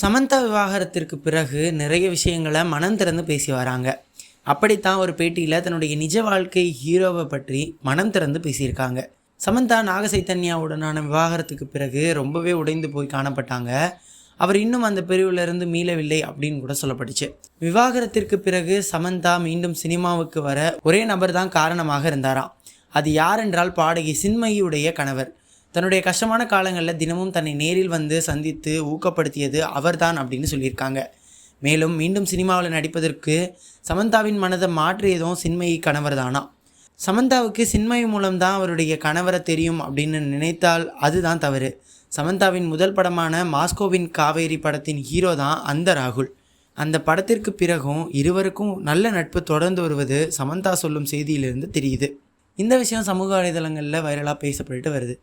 சமந்தா விவாகரத்திற்கு பிறகு நிறைய விஷயங்களை மனம் திறந்து பேசி வராங்க. அப்படித்தான் ஒரு பேட்டியில் தன்னுடைய நிஜ வாழ்க்கை ஹீரோவை பற்றி மனம் திறந்து பேசியிருக்காங்க. சமந்தா நாகசைத்தன்யாவுடனான விவாகரத்துக்கு பிறகு ரொம்பவே உடைந்து போய் காணப்பட்டாங்க. அவர் இன்னும் அந்த பிரிவிலிருந்து மீளவில்லை அப்படின்னு கூட சொல்லப்பட்டுச்சு. விவாகரத்திற்கு பிறகு சமந்தா மீண்டும் சினிமாவுக்கு வர ஒரே நபர் தான் காரணமாக இருந்தாராம். அது யார் என்றால் பாடகி சின்மயியுடைய கணவர். தன்னுடைய கஷ்டமான காலங்களில் தினமும் தன்னை நேரில் வந்து சந்தித்து ஊக்கப்படுத்தியது அவர்தான் அப்படின்னு சொல்லியிருக்காங்க. மேலும் மீண்டும் சினிமாவில் நடிப்பதற்கு சமந்தாவின் மனதை மாற்றியதும் சின்மயி கணவர் தானா சமந்தாவுக்கு சின்மயி மூலம்தான் அவருடைய கணவரை தெரியும் அப்படின்னு நினைத்தால் அதுதான் தவறு. சமந்தாவின் முதல் படமான மாஸ்கோவின் காவேரி படத்தின் ஹீரோ தான் அந்த ராகுல். அந்த படத்திற்கு பிறகும் இருவருக்கும் நல்ல நட்பு தொடர்ந்து வருவது சமந்தா சொல்லும் செய்தியிலிருந்து தெரியுது. இந்த விஷயம் சமூக வலைதளங்களில் வைரலாக பேசப்பட்டு வருது.